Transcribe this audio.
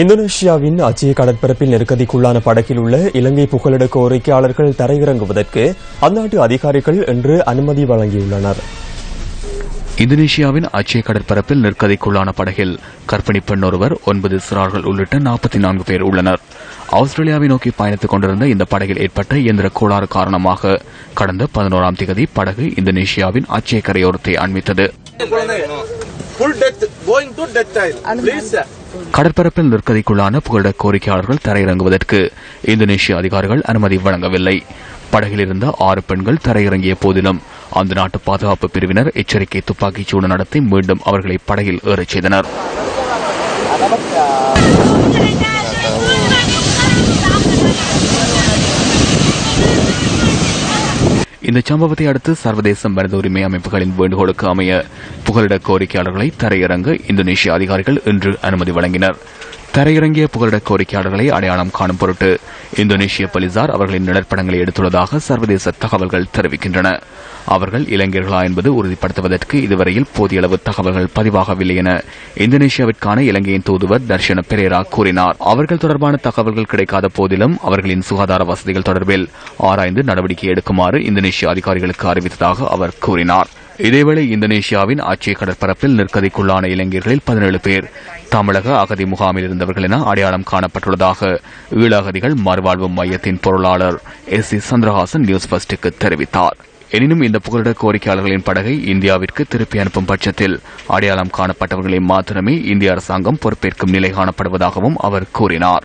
இந்தோனேஷியாவின் அச்சய கடற்பரப்பில் நெருக்கடிக்குள்ளான படகில் உள்ள இலங்கை புகலிட கோரிக்கையாளர்கள் தரையிறங்குவதற்கு அந்நாட்டு அதிகாரிகள் இன்று அனுமதி வழங்கியுள்ளனர். இந்தோனேஷியாவின் அச்சய கடற்பரப்பில் நெருக்கடிக்குள்ளான படகில் கர்ப்பிணி பெண் ஒருவர் ஒன்பது சிறார்கள் உள்ளிட்ட நாற்பத்தி நான்கு பேர் உள்ளனர். ஆஸ்திரேலியாவை நோக்கி பயணித்துக் கொண்டிருந்த இந்த படகில் ஏற்பட்ட இயந்திர கோளாறு காரணமாக கடந்த பதினோராம் தேதி படகு இந்தோனேஷியாவின் அச்சய கரையோரத்தை அண்மித்தது. கடற்பரப்பில் நெருக்கடிக்குள்ளான புகலிட கோரிக்கையாளர்கள் தரையிறங்குவதற்கு இந்தோனேஷிய அதிகாரிகள் அனுமதி வழங்கவில்லை. படகில் இருந்த ஆறு பெண்கள் தரையிறங்கிய போதிலும் அந்த நாட்டு பாதுகாப்பு பிரிவினர் எச்சரிக்கை துப்பாக்கிச் சூடு நடத்தி மீண்டும் அவர்களை படகில் ஏறச் செய்தனர். இந்த சம்பவத்தை அடுத்து சர்வதேச மனித உரிமை அமைப்புகளின் வேண்டுகோளுக்கு அமைய புகலிட கோரிக்கையாளர்களை தரையிறங்க இந்தோனேஷிய அதிகாரிகள் இன்று அனுமதி வழங்கினர். தரையிறங்கிய புகலிட கோரிக்கையாளர்களை அடையாளம் காணும் பொருட்டு இந்தோனேஷிய போலீசார் அவர்களின் நிழற்படங்களை எடுத்துள்ளதாக சர்வதேச தகவல்கள் தெரிவிக்கின்றன. அவர்கள் இளைஞர்களா என்பது உறுதிப்படுத்துவதற்கு இதுவரையில் போதிய அளவு தகவல்கள் பதிவாகவில்லை என இந்தோனேஷியாவிற்கான இலங்கையின் தூதுவர் தர்ஷன பெரேரா கூறினார். அவர்கள் தொடர்பான தகவல்கள் கிடைக்காத போதிலும் அவர்களின் சுகாதார வசதிகள் தொடர்பில் ஆராய்ந்து நடவடிக்கை எடுக்குமாறு இந்தோனேஷிய அதிகாரிகளுக்கு அறிவித்ததாக அவர் கூறினார். இதேவேளை இந்தோனேஷியாவின் ஆட்சிய கடற்பரப்பில் நிற்கதிக்குள்ளான இளைஞர்களில் பதினேழு பேர் தமிழக அகதி முகாமில் இருந்தவர்கள் என அடையாளம் காணப்பட்டுள்ளதாக ஈழ அகதிகள் மறுவாழ்வு மையத்தின் பொருளாளர் எஸ் சி சந்திரஹாசன் நியூஸ் பஸ்டுக்கு தெரிவித்தார். எனினும் இந்த புகலிட கோரிக்கையாளர்களின் படகை இந்தியாவிற்கு திருப்பி அனுப்பும் பட்சத்தில் அடையாளம் காணப்பட்டவர்களை மாத்திரமே இந்திய அரசாங்கம் பொறுப்பேற்கும் நிலை காணப்படுவதாகவும் அவர் கூறினார்.